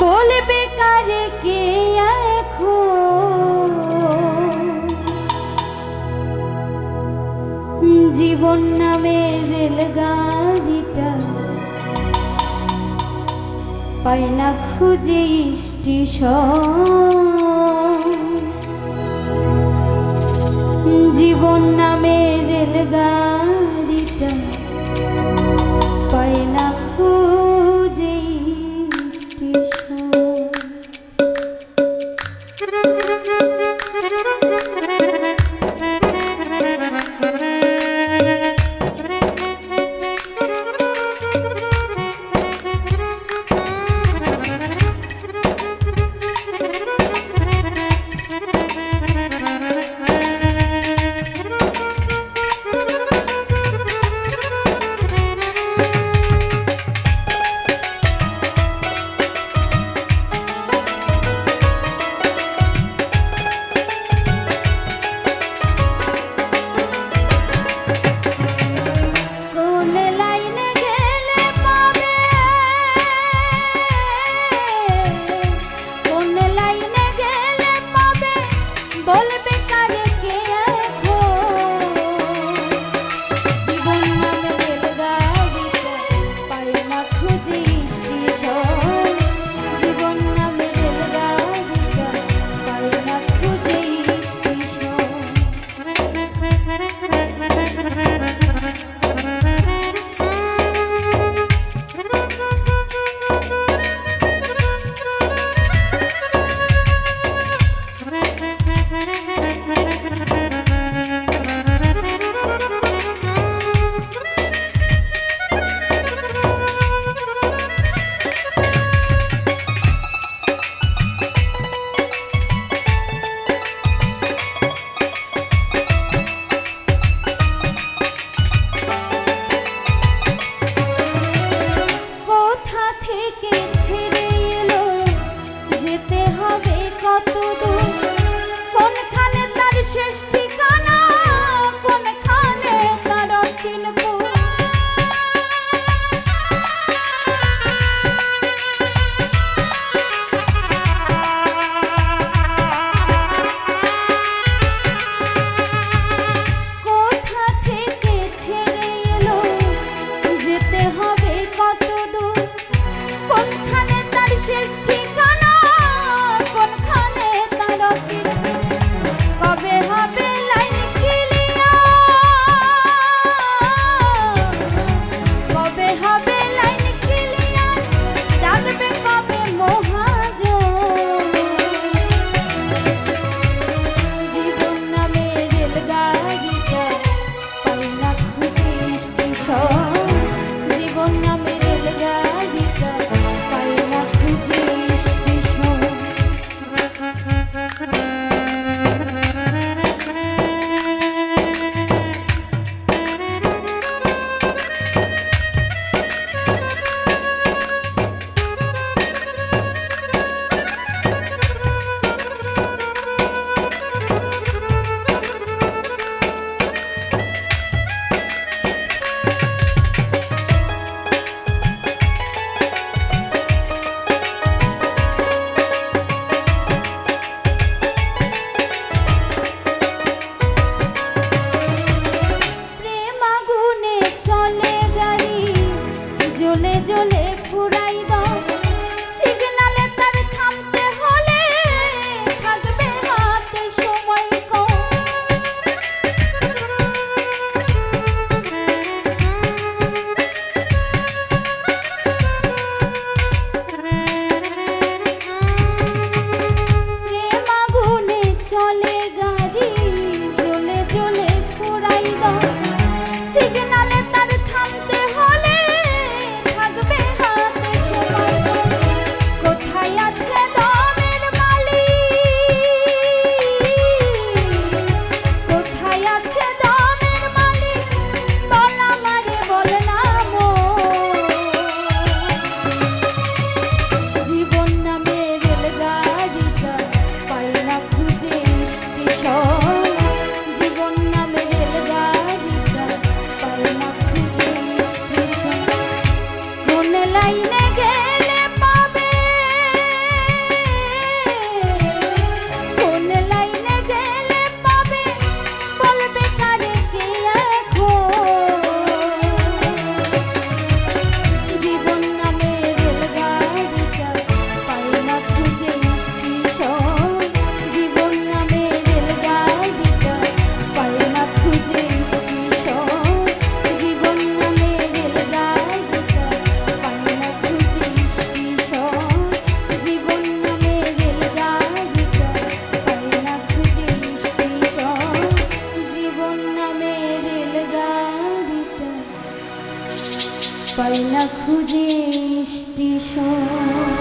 বলবে কারে কে জীবন নামে রেলগাড়িটা পায় না খুঁজে স্টেশন। জীবন নামে পাই না খুঁজে স্টেশন